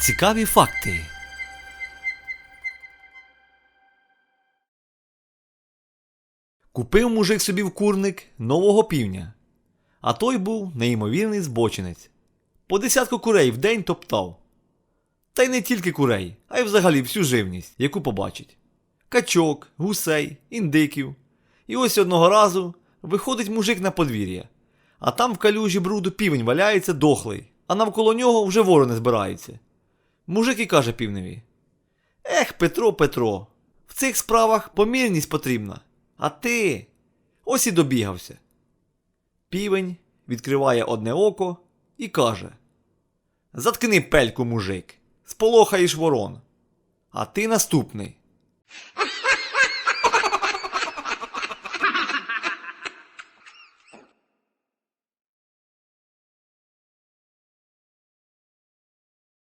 Цікаві факти. Купив мужик собі в курник нового півня. А той був неймовірний збочинець. По десятку курей в день топтав. Та й не тільки курей, а й взагалі всю живність, яку побачить. Качок, гусей, індиків. І ось одного разу виходить мужик на подвір'я, а там в калюжі бруду півень валяється дохлий, а навколо нього вже ворони збираються. Мужик і каже півневі: Ех, Петро, Петро, в цих справах помірність потрібна. А ти ось і добігався. Півень відкриває одне око і каже: Заткни пельку, мужик, сполохаєш ворон. А ти наступний.